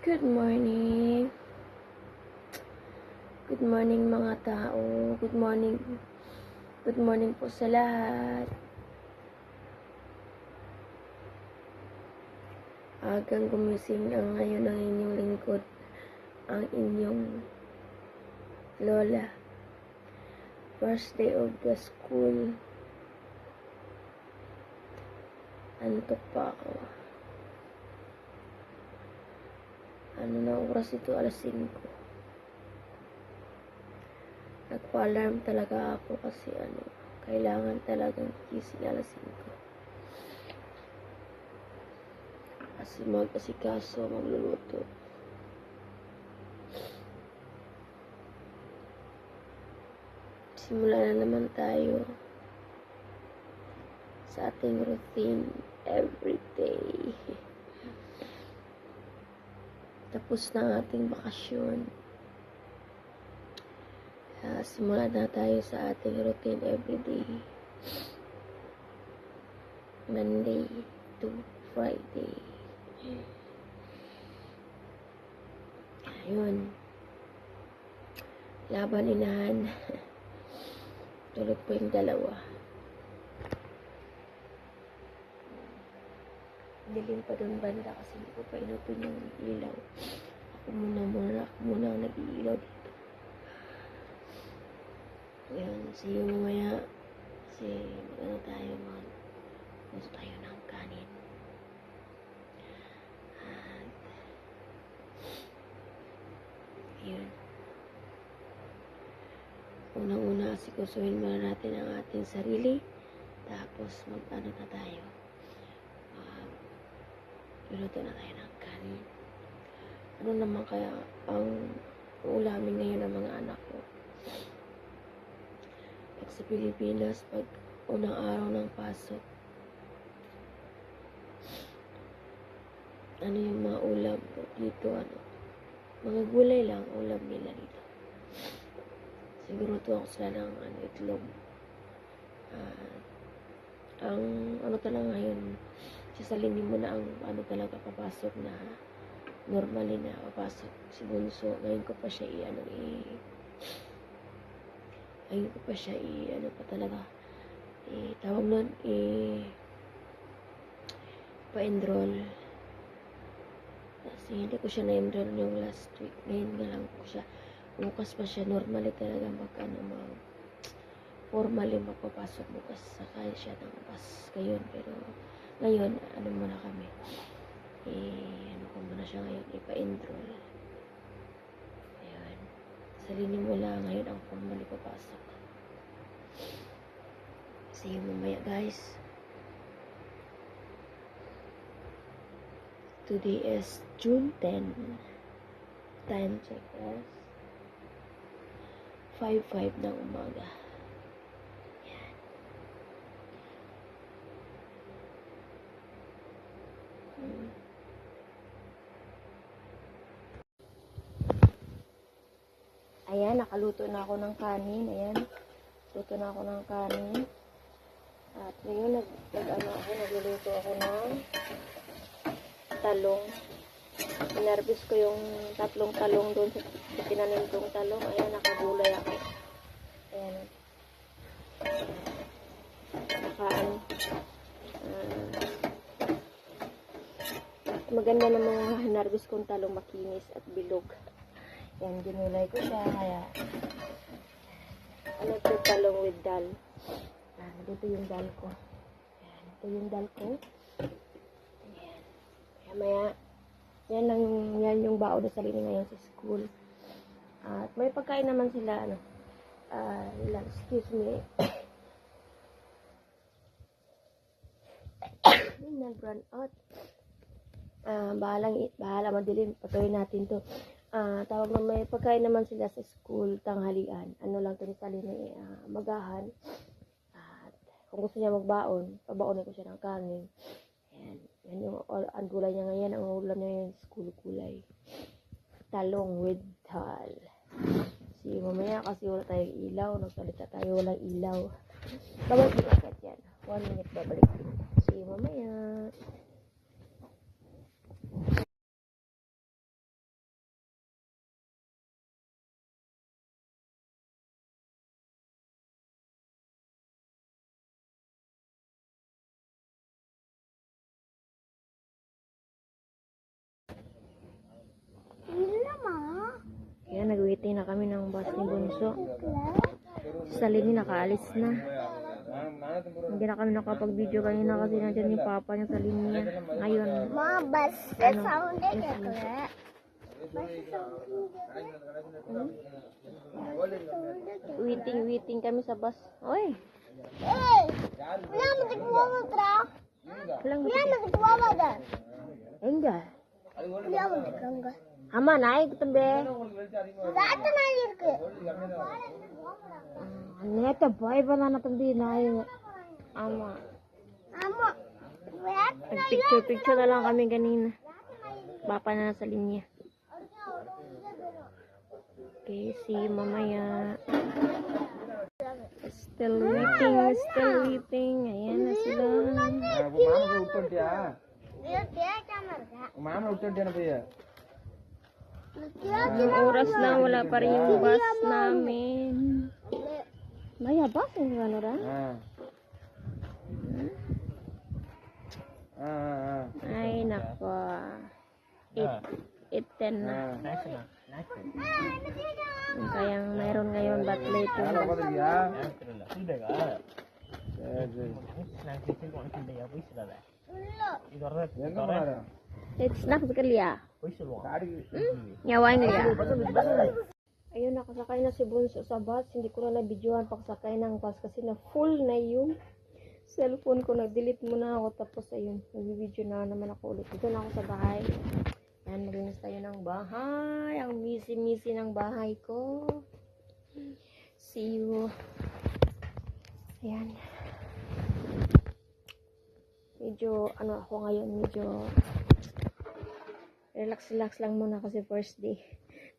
Good morning. Good morning mga tao. Good morning. Good morning po sa lahat. Agang gumising ang ngayon ng inyong lingkod. Ang inyong lola. First day of the school. Antok pa ako. Ano na oras ito? Alas 5. Nagpa-alarm talaga ako kasi ano, kailangan talagang gising alas 5. Kasi mag-asikaso, magluluto. Simula na naman tayo sa ating routine every day. Tapos na ang ating bakasyon. Kaya simula na tayo sa ating routine everyday. Monday to Friday. Ayun. Laban inahan. Tulog po yung dalawa. Dilim pa doon banda kasi hindi ko pa inopen yung ilaw. Ako muna muna, ako muna ang nag-iilaw dito. Ayan, see you mamaya. Kasi ano tayo mag gusto tayo ng kanin. At yun. Unang-una, asikusuhin muna natin ang ating sarili. Tapos mag-ano na tayo. Luto na tayo ng kanin. Ano naman kaya ang ulamin ngayon ng mga anak ko? Pag sa Pilipinas, pag unang araw ng pasok, ano yung mga ulam po dito, ano? Mga gulay lang ulam nila dito. Siguro to ako sila ng ano, itlog. Ah, ang ano talaga ngayon, sasalinin mo na ang ano talaga papasok na normally na papasok si Bunso. Ngayon ko pa siya i ano i ngayon ko pa siya i ano pa talaga i tawag nun i pa-enroll. Kasi hindi ko siya na-enroll yung last week. Ngayon nga lang ko siya bukas pa siya normally talaga mag ano mag formally magpapasok. Bukas sakay siya ng bus ngayon pero ngayon ano muna kami? Eh ano ko muna siya ngayon? Ipa-enroll ayun salinin mo lang ngayon ang formally papasok see you mamaya guys. Today is June 10 time check is 5.5 ng umaga Ayan, nakaluto na ako ng kanin. Ayan, luto na ako ng kanin. At ngayon, nag, nag ano ako, nagluluto ako ng talong. Inarbis ko yung tatlong talong doon sa, sa kong talong. Ayan, nakagulay ako. Ayan. Nakaan. Uh, maganda na mga hinarbis kong talong makinis at bilog. Yan, ginulay ko siya. Kaya, ano ito, talong with dal. Yan, dito yung dal ko. Yan, ito yung dal ko. Yan. Kaya maya, yan lang, yan yung bao na sarili ngayon sa school. At may pagkain naman sila, ano, ah, lang, excuse me. Nag-run out. Ah, bahalang, bahala madilim. Patuloy natin to. Ah, tawag na may pagkain naman sila sa school, tanghalian. Ano lang to ni Sally ni ah, magahan. At kung gusto niya magbaon, pabaonin ko siya ng kanin. Ayan. Yan yung all, ang gulay niya ngayon. Ang ulam niya ngayon, school gulay. Talong with tal. Si mamaya kasi wala tayong ilaw. Nagsalita tayo walang ilaw. Babalik din agad yan. One minute babalik din. See you mamaya. Cavite na kami ng bus ni Bunso. Sa Lini nakaalis na. Hindi na kami nakapag-video kanina kasi nandiyan yung papa niya sa linya. Ngayon. Mga bus. Ano? Sound it. Eh. Waiting, waiting kami sa bus. Oy! Hey! Wala mo tigwawa, tra! Wala mo tigwawa, da! Enggak. ஆமா நாய்க்கு தம்பி நாய் இருக்கு நேத்த பயப்பதான தம்பி நாய் ஆமா picture picture na lang kami ganina papa na nasa linya okay see you ya. still waiting still waiting. Ayan na sila Mama udah dia Oras na wala pa rin yung bus namin. Maya bus yung ano rin? Ay, nako. It, iten na. Kaya mayroon ngayon bat late. Ayun, nakasakay na si Bunso sa bus. Hindi ko na na-videoan pagsakay ng bus kasi na full na yung cellphone ko. Nag-delete muna ako. Tapos ayun, nag-video na naman ako ulit. Dito na ako sa bahay. Yan, maglinis tayo ng bahay. Ang misi-misi ng bahay ko. See you. Ayan. Medyo, ano ako ngayon, medyo relax-relax lang muna kasi first day.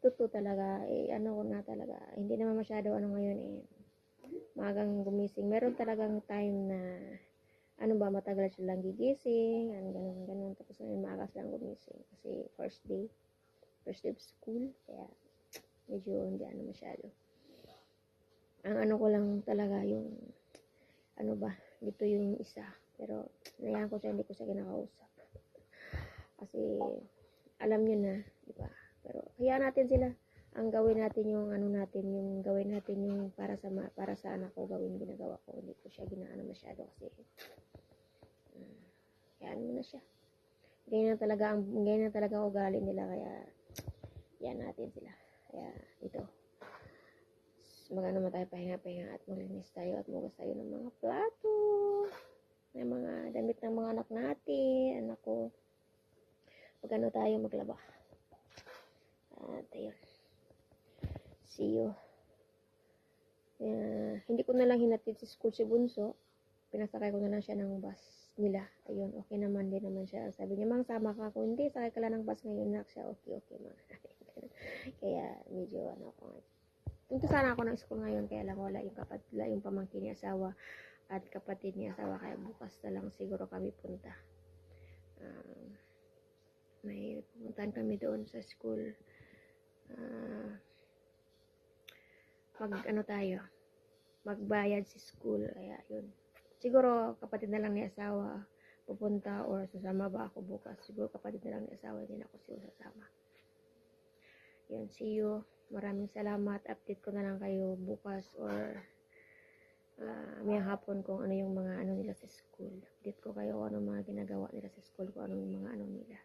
Totoo talaga, eh, ano ko na talaga, hindi naman masyado ano ngayon eh, magang gumising. Meron talagang time na, ano ba, matagal siya lang gigising, ano, ganun, ganun. Tapos ngayon, maagas lang gumising. Kasi first day, first day of school, kaya medyo hindi ano masyado. Ang ano ko lang talaga yung, ano ba, dito yung isa. Pero, nayan ko siya, hindi ko siya kinakausap. Kasi, alam nyo na, di ba? Pero hayaan natin sila. Ang gawin natin yung ano natin, yung gawin natin yung para sa para sa anak ko gawin ginagawa ko. Hindi ko siya ginaano masyado kasi uh, hayaan mo na siya. Ganyan na talaga ang ganyan na talaga ang ugali nila kaya yan natin sila. Kaya ito. Magano man tayo pahinga-pahinga at maglinis tayo at mugas tayo ng mga plato, ng mga damit ng mga anak natin, anak ko magano tayo maglaba. At ayun. See you. Uh, hindi ko na lang hinatid sa school si Bunso. Pinasakay ko na lang siya ng bus nila. Ayun, okay naman din naman siya. Sabi niya, mang sama ka ako. Hindi, sakay ka lang ng bus ngayon. Nak siya, okay, okay, mang. kaya medyo ano ako. Punta sana ako ng school ngayon, kaya lang wala yung kapatid, wala yung pamangkin ni asawa at kapatid ni asawa. Kaya bukas na lang siguro kami punta. Um, may pumuntahan kami doon sa school. Ah, mag ano tayo, magbayad si school. Kaya yun. Siguro kapatid na lang ni asawa pupunta or sasama ba ako bukas. Siguro kapatid na lang ni asawa, na ako siguro sasama. Yun, see you. Maraming salamat. Update ko na lang kayo bukas or uh, may hapon kung ano yung mga ano nila sa school. Update ko kayo kung ano mga ginagawa nila sa school, kung ano yung mga ano nila.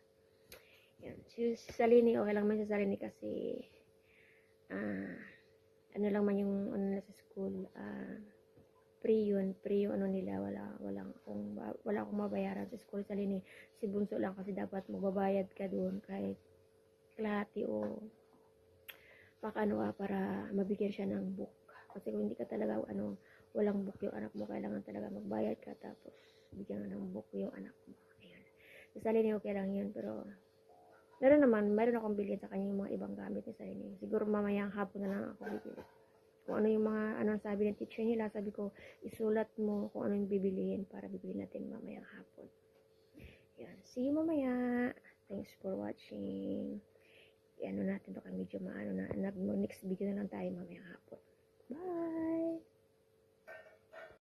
Yan. Si, si Salini, okay lang man si Salini kasi ah ano lang man yung ano nila sa school, ah free yun, free yung ano nila, wala, walang, kung, wala akong mabayaran sa school. Salini, si Bunso lang kasi dapat magbabayad ka doon kahit kalahati o pakano ka para mabigyan siya ng book. Kasi kung hindi ka talaga, ano, walang book yung anak mo, kailangan talaga magbayad ka tapos bigyan ng book yung anak mo. Ayun. Sa Salini, okay lang yun, pero Meron naman, meron akong bilhin sa kanya yung mga ibang gamit ni Sarine. Siguro mamayang hapon na lang ako bibili. Kung ano yung mga, ano sabi ng teacher nila, sabi ko, isulat mo kung ano yung bibilihin para bibili natin mamayang hapon. Yan. See you mamaya. Thanks for watching. Ano natin to kay medyo maano na, next video na lang tayo mamayang hapon.